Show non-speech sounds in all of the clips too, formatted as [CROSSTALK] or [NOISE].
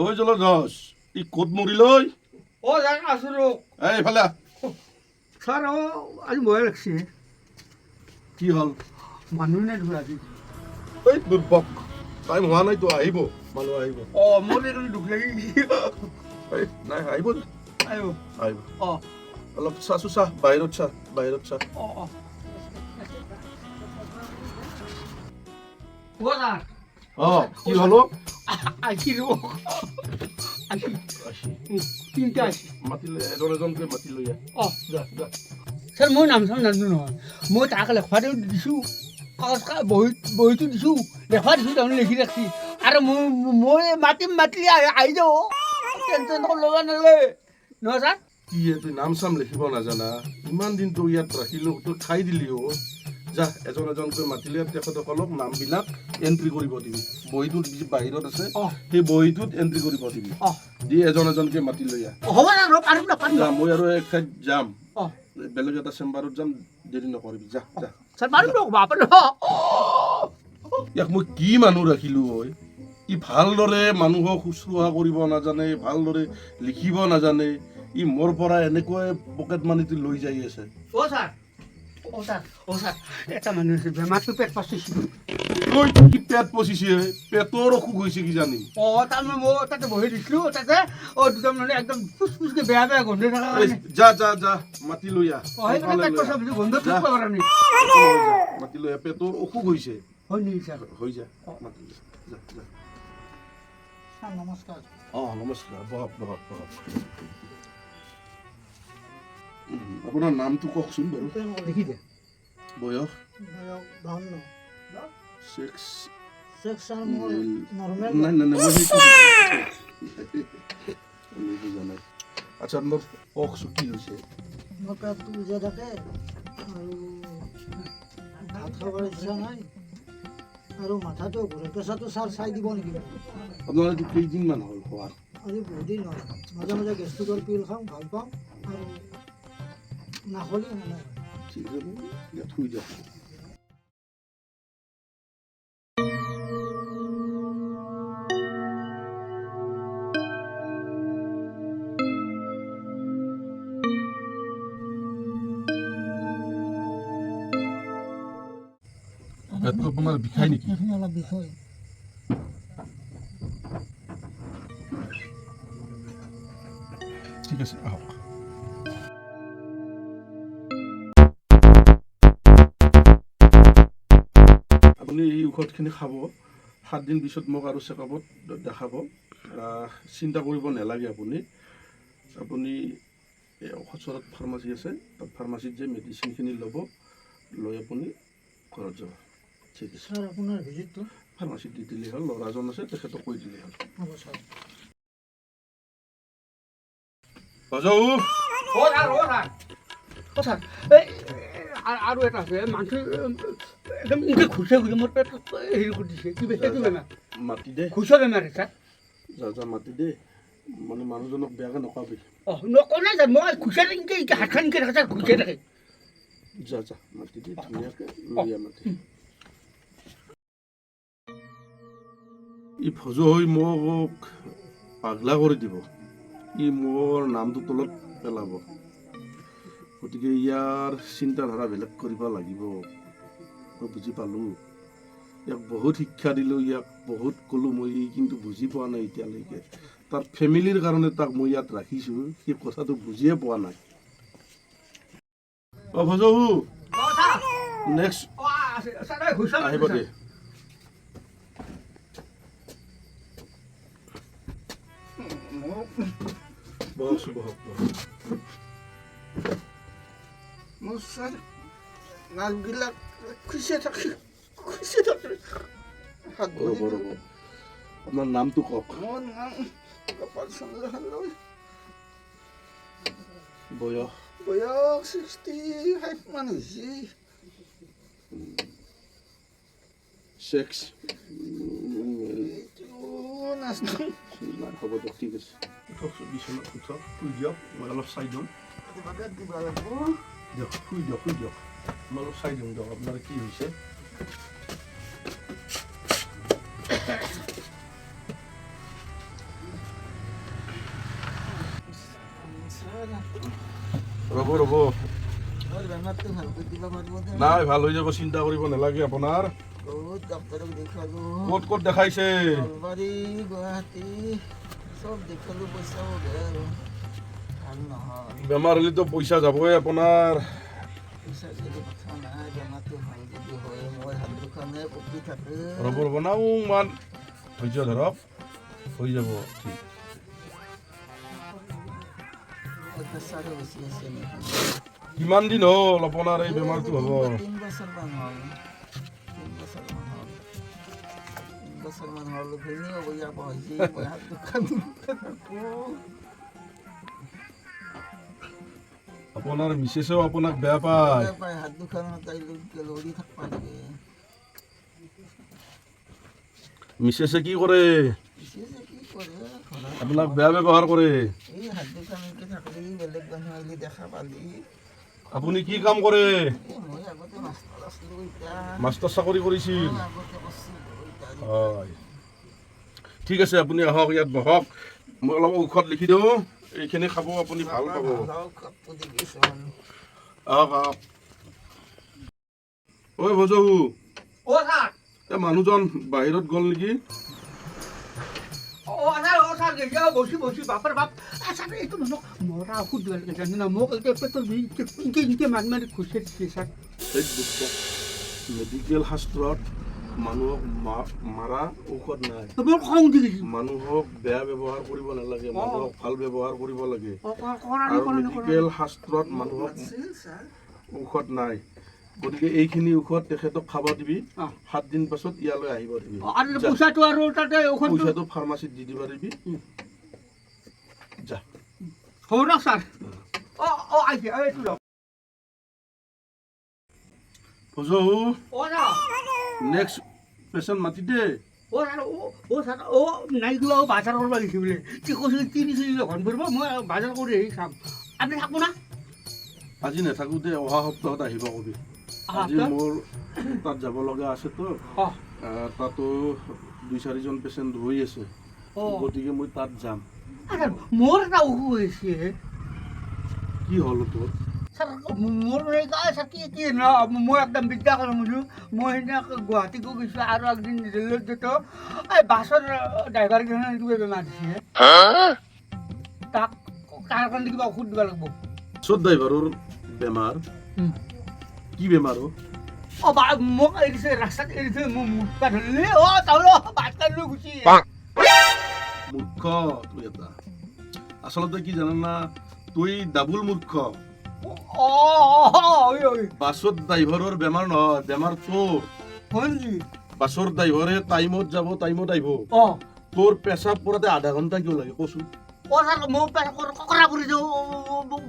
ওই জল ৰস ই ক'ত অ যাই আছো ৰ এই আহ। ছাৰ অ আজি ভয় লাগছে কি হ'ল? মানুহ নাই ধৰা আজি। এই দুৰ্বক টাইম হোৱা নাইতো আহিব। মানুহ আহিব। অ মোৰ এইটো দুখ লাগি নাই আহিব আইও আহিব। অ। অলপ চাহ চো চাহ বাহিৰত চাহ বাহিৰত চাহ অ অ। অ কি হ'লো? আছি ৰ আছি তিনিটা আছি মাতিলে এজন এজনকৈ মাতি লৈ আহ অ ছাৰ মই নাম চাম নাজানো নহয় মই তাক লেখোৱাটো দিছোঁ কাগজ বহি বহিটো দিছোঁ লেখোৱা দিছোঁ তাৰমানে লিখি ৰাখছি আৰু মই মই মাতিম মাতিলে আহি যাব টেনশ্যন ল'ব নালাগে নহয় ছাৰ কি হে, নাম চাম লিখিব নাজানা ইমান দিন তোক ইয়াত ৰাখিলো তই খাই দিলি অ' যা এজন এজনকৈ মাতিলে তেখেতসকলক নামবিলাক এণ্ট্ৰি কৰিব দিবি বহীটো যি বাহিৰত আছে সেই বহীটোত এণ্ট্ৰি কৰিব দিবি দি এজন এজনকৈ মাতি লৈ যা মই আৰু এক ঠাইত যাম। বেলেগ এটা চেম্বাৰত যাম দেৰি নকৰিবি। যা যা। ইয়াক মই কি মানুহ ৰাখিলো ঐ ই ভালদৰে মানুহক শুশ্ৰূষা কৰিব নাজানে ভালদৰে লিখিব নাজানে। ই মোৰ পৰা এনেকৈ পকেট মানিটো লৈ যাই আছে। এটা মানুহ আছে বেমাৰটো পেট পাচিছিল ঐ কি পেট পচিছে পেটৰ অসুখ হৈছে কিজানি অ তাৰমানে মই তাতে বহি দিছিলোঁ তাতে অ দুটা মানে একদম ফুচ ফুচকে বেয়া বেয়া গোন্ধ থকা যা যা যা মাতি লৈ আহ। অ সেইকাৰণে বুলি গোন্ধ মাতি লৈ আহ। পেটৰ অসুখ হৈছে। হয় নেকি ছাৰ? হৈ যা মাতি লৈ যা যা। নমস্কাৰ। অঁ নমস্কাৰ বহক বহক। আপোনাৰ নামটো কওকচোন বাৰু। লিখি দে। বয়স? বাৱন্ন। ছিক্স বুজা আচ্ছা আপোনাৰ কওকচোন কি হৈছে? মোৰ পেটটো বুজাই থাকে আৰু ভাত খাবৰ ইচ্ছা নাই আৰু মাথাটো ঘূৰে প্ৰেছাৰটো ছাৰ চাই দিব নেকি? এইটো কেইদিনমান হ'ল হোৱাৰ আজি বহুত দিন হ'ল। মাজে মাজে গেষ্ট্ৰিকৰ পিল খাওঁ ভালো পাওঁ আৰু নাখলি নাই ঠিক আছে পেটটো আপোনাৰ বিষাই নেকি? অলপ বিষয় ঠিক আছে আহক ঔষধখিনি খাব সাত দিন পিছত মোক আৰু চেকআপত দেখাব। চিন্তা কৰিব নালাগে আপুনি। আপুনি এই ওচৰত ফাৰ্মাচী আছে তাত ফাৰ্মাচীত যে মেডিচিনখিনি ল'ব লৈ আপুনি ঘৰত যাব। ঠিক আছে। ছাৰ আপোনাৰ ভিজিটটো ফাৰ্মাচীত দি দিলেই হ'ল ল'ৰাজন আছে তেখেতক কৈ দিলেই হ'ল। হ'ব ছাৰ আৰু এটা আছে মানুহ একদম এনেকৈ ঘূৰ্চে ঘূৰি মোৰ পেটত হেৰি কৰি দিছে। কিবা সেইটো বেমাৰ। মাতি দে। ঘূৰ্চা বেমাৰ ছাৰ। যা যা মাতি দে। মানে মানুহজনক বেয়াকৈ নকবি। অ নকনে ছাৰ। মই ঘূৰ্চাই এনেকৈ হাতখন এনেকৈ থাকে ছাৰ। থাকে। যা যা মাতি দি ধুনীয়াকৈ মাতি ই ভজু হৈ মোক পাগলা কৰি দিব। ই মোৰ নামটো তলত পেলাব। গতিকে ইয়াৰ চিন্তাধাৰা বেলেগ কৰিব লাগিব। মই বুজি পালোঁ। ইয়াক বহুত শিক্ষা দিলোঁ ইয়াক বহুত ক'লোঁ। মই কিন্তু বুজি পোৱা নাই এতিয়ালৈকে। তাৰ ফেমিলিৰ কাৰণে তাক মই ইয়াত ৰাখিছোঁ। সেই কথাটো বুজিয়ে পোৱা নাই। অ ভজু অ ছাৰ নেক্সট আহিব দে। বহকচোন বহক বহক। ছাৰ নাকবিলাক খুচে থাকে খুচে থাকে ৰ'ব ৰ'ব আপোনাৰ নামটো কওক নাম গোপাল চন্দ্ৰ হালৈ বয়স? বয়স ছিক্সটি ফাইভ মান ছেক্স এইটো হ'ব দিয়ক ঠিক আছে। উঠকচোন বিচনাত উঠক শুই দিয়ক মই অলপ চাই দিওঁ দিব লাগিব দিয়ক শুই দিয়ক শুই দিয়ক আপোনালোক চাই দিম দিয়ক আপোনাৰ কি হৈছে ৰ'ব ৰ'ব নাই ভালো হৈ যাব চিন্তা কৰিব নালাগে আপোনাৰ। ক'ত ক'ত দেখাইছে? বেমাৰ হ'লেতো পইচা যাবই আপোনাৰ। হয় ৰ'ব ৰ'ব না মান ধৈৰ্য ধৰক হৈ যাব ঠিক। কিমান দিন হ'ল আপোনাৰ এই বেমাৰটো হ'ব? বছৰমান হ'ল। তিন বছৰমান হ'ল। তিন বছৰমান বেয়া পায়। বেয়া পায় হাত দুখন তাই লৰি থাকবা মিছেছে কি কৰে পিছে যে কি কৰে ঘৰত আপোনাক বেয়া দেখা পালি। আপুনি কি কাম এতিয়া মাষ্টাৰ চাকৰি কৰিছিল। হয়। ঠিক আছে আপুনি আহক ইয়াত বহক। মই অলপ ঔষধ লিখি দিওঁ। এইখিনি খাব আপুনি ভালো পাব। আহক আহক ঐ ভজৌ। এই মানুহজন বাহিৰত গ'ল নেকি? মেডিকেল শাস্ত্ৰত মানুহক মাৰা ঔষধ নাই। মানুহক বেয়া ব্যৱহাৰ কৰিব নালাগে মানুহক ভালো ব্যৱহাৰ কৰিব লাগে। আৰু? মেডিকেল শাস্ত্ৰত মানুহক ঔষধ নাই। গতিকে এইখিনি ঔষধ তেখেতক খাব দিবি সাত দিন পাছত ইয়ালৈ আহিব দিবি। পইচাটো আৰু তাতে পইচাটো ফাৰ্মাচীত দি দিব দিবি। যা। হ'ব ছাৰ? অ অ আহিছে এইটো ছাৰ নেক্সট পেচেণ্ট মাতি দে অ ছাৰ অ অ ছাৰ অ নাই কিবা অ, বাজাৰ কৰিব গৈছে বোলে। কি কৈছিল তিনি চল্লিছ ঘন পৰিব মই বাজাৰ কৰি আহি চাম আপুনি থাকব না? আজি নাথাকো দে অহা সপ্তাহত আহিব কবি। আজি মোৰ তাত যাব লগা আছেতো তাতো দুই চাৰিজন পেচেণ্ট ৰৈ আছে। গতিকে মই তাত যাম। আচ্ছা, মোৰ এটা অসুখ হৈছে। কি হ'ল তোৰ? মোৰ গা- ছাৰ কি ন মই একদম বিদ্যা কৰি কৈছোঁ মই সেইদিনা গুৱাহাটীকো গৈছোঁ আৰু একদিন ৰেলত যেতো এই বাছৰ ড্ৰাইভাৰকেইজনে কিবা বেমাৰ দিছে তাক তাৰ কাৰণে কিবা ঔষধ দিব লাগিব চত ড্ৰাইভাৰৰ বেমাৰ কি বেমাৰ অ' অ বা মোক এৰিছে ৰাস্তাত এৰিছে মোক মুঠা ধৰিলে অ বাছ কাঢ়ি লৈ গুচি মূৰ্খ তুই এটা। আচলতে কি জানানা, তুই ডাবুল মূৰ্খ। বাছত ড্ৰাইভাৰৰ বেমাৰ নহয় বেমাৰ তোৰ। হয় নেকি? বাছৰ ড্ৰাইভাৰে টাইমত যাব টাইমত আহিব। অ। তোৰ পেচাব পৰাতে আধা ঘণ্টা কিয় লাগে কচোন? অ ছাৰ মোৰ পেট ককৰা পৰি যাওঁ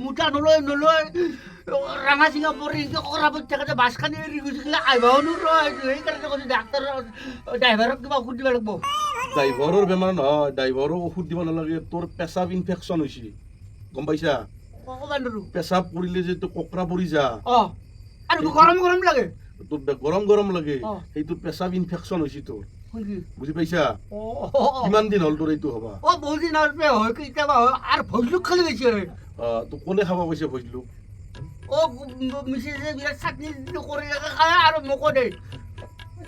মুঠা নলয় নলয়। ৰঙা চিঙা পৰি ককৰা পৰি থাকোঁতে বাছখানি এৰি গুচি গ'লে আহিবও নোৱাৰো সেইকাৰণে কৈছোঁ ডাক্তৰ ড্ৰাইভাৰক কিবা ঔষধ দিব লাগিব। ড্ৰাইভাৰৰ বেমাৰ নহয় ড্ৰাইভাৰো ঔষধ দিব নালাগে তোৰ পেচাব ইনফেকশ্যন হৈছে গম পাইছা? পেচাব পৰিলে যে ককৰা পৰি যা। অ। আৰু গৰম গৰম লাগে। তোৰ গৰম গৰম লাগে। সেইটো পেচাব ইনফেকশ্যন হৈছে তোৰ। বুজি পাইছা? কিমান দিন হ'ল তোৰ এইটো হবা? অ বহুত দিন হ'ল পে হয় কেতিয়াবা হয়। আৰু ভোজলোক খালি হয়। আহ, তোক কোনে খাব কৈছে ভজলুক? অ মিছেছে বিৰাট চাটনি কৰি খায় আৰু মোকো দে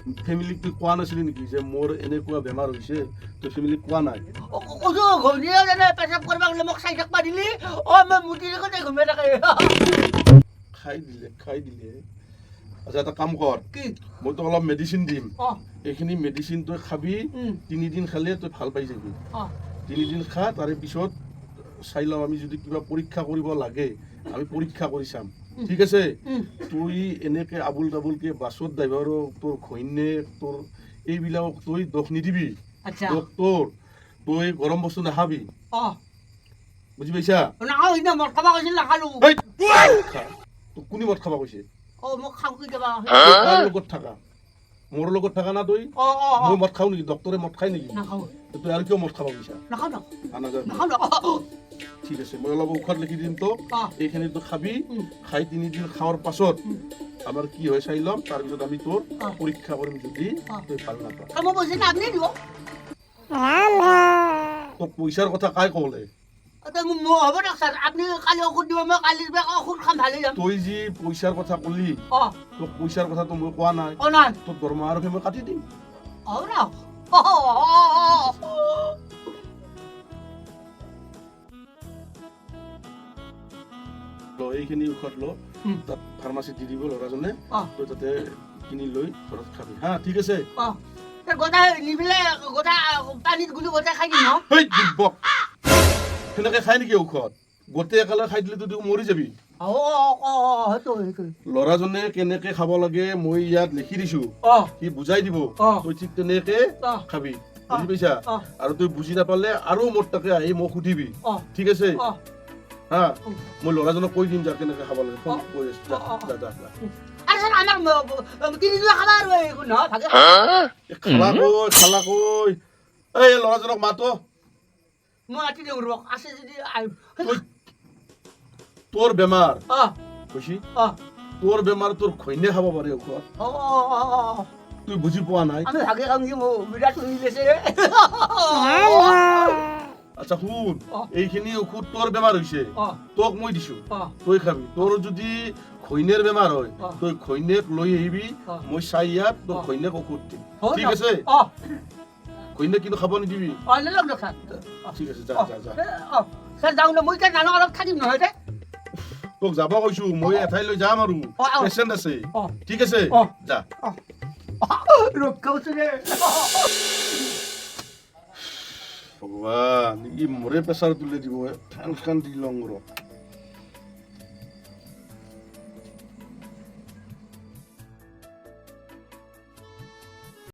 ফেমিলিক তুই কোৱা নাছিলি নেকি যে মোৰ এনেকুৱা বেমাৰ হৈছে তই ফেমিলিক কোৱা নাই? ঘনীয়ে জানে পেচাব কৰিব গ'লে মোক চাই থাকবা দিলি। অ মই মুটি থাকে। খাই দিলে খাই দিলে। আচ্ছা এটা কাম কৰ। কি? মই তোক অলপ মেডিচিন দিম। এইখিনি মেডিচিন তই খাবি তিনিদিন খালে তই ভালো পাই যাবি। তিনিদিন খা তাৰে পিছত চাই লওঁ আমি যদি কিবা পৰীক্ষা কৰিব লাগে আমি পৰীক্ষা কৰি চাম। ঠিক আছে? তুই এনেকে আবুল তাবুলকে বাছত ড্ৰাইভাৰক তোৰ ঘৈণীয়েক তোৰ এইবিলাকক তই দোষ নিদিবি। আচ্ছা। দোষ তোৰ তই গৰম বস্তু নাখাবি। বুজি পাইছা? মদ খাব কৈছিল নাখালো। তোক কোনে মদ খাব কৈছে? লগত থাকা। মোৰ লগত থাকা না তই? মই মদ খাওঁ নেকি? ডক্তৰে মদ খাই নেকি? তই আৰু কিয় মদ খাব গৈছা নাখাওঁ না নাযায় নাখাওঁ না ঠিক আছে মই অলপ ঔষধ লিখি দিম অ এইখিনি তই খাবি। খাই তিনিদিন খোৱাৰ পাছত। আমাৰ কি হয় চাই ল'ম তাৰপিছত আমি তোৰ। পৰীক্ষা কৰিম যদি। তই ভালো দিব তোক পইচাৰ কথা কাই ক'লে তই যি পইচাৰ কথা ক'লি তোক পইচাৰ কথাটো মই কোৱা নাই। তোৰ দৰমহা আৰু মই কাটি দিম। [LAUGHS] এইখিনি ঔষধ ল। তাত ফাৰ্মাচীত দি দিব ল'ৰাজনে। তই তাতে কিনি লৈ ঘৰত খাবি। হা ঠিক আছে? গোটাই গোটাই পানীত গুলি গোটাই খাই দিম সেনেকে খাই নেকি ঔষধ? গোটেই একেলগে খাই দিলে মৰি যাবি। অঁ অঁ অঁ অঁ সেইটো সেইটো। ল'ৰাজনে কেনেকে খাব লাগে মই ইয়াত লিখি দিছো। সি বুজাই দিব। তই ঠিক তেনেকে খাবি। বুজি পাইছা? আৰু তই বুজি নাপালে আৰু মোৰ তাকে আহি মোক সুধিবি। ঠিক আছে? হা? মই ল'ৰাজনক কৈ দিম যা কেনেকে খাব লাগে। ফোন। কৰি আছো। যা অঁ, অঁ। যা যা যা। আৰু ছাৰ আমাক তিনিজোৰা খাবা আৰু একো নহয় ভাগে। এ, খালা কৈ খালা এই ল'ৰাজনক মাতো। মই ৰাতি আছে যদি তোৰ বেমাৰ অঁ কৈছি অঁ তোৰ বেমাৰ তোৰ ঘৈণীয়ে খাব অঁ অঁ তুই বুজি পোৱা নাই? আমি ভাগে খাম কি মোৰ বিৰাট শুনি আচ্ছা শুন। এইখিনি ঔষধ তোৰ বেমাৰ হৈছে। তোক মই দিছো। তই খাবি। তোৰ যদি ঘৈণীৰ বেমাৰ হয়। তই ঘৈণীয়েক লৈ আহিবি। মই চাই ইয়াত তোৰ। ঘৈণীয়েক ঔষধ দিম। ঠিক আছে? ঘৈণীয়েক কিন্তু খাব নিদিবি। ঠিক আছে যা যা যা। যাওঁ দে মই এতিয়া নানো অলপ থাকিম নহয় দে। তোক যাব কৈছো মই এঠাইলৈ যাম আৰু। পেচেণ্ট আছে। ঠিক আছে? যা। ভগৱান ই মোৰে প্ৰেছাৰ তুলি দিব ফেনখন দি লওঁ ৰ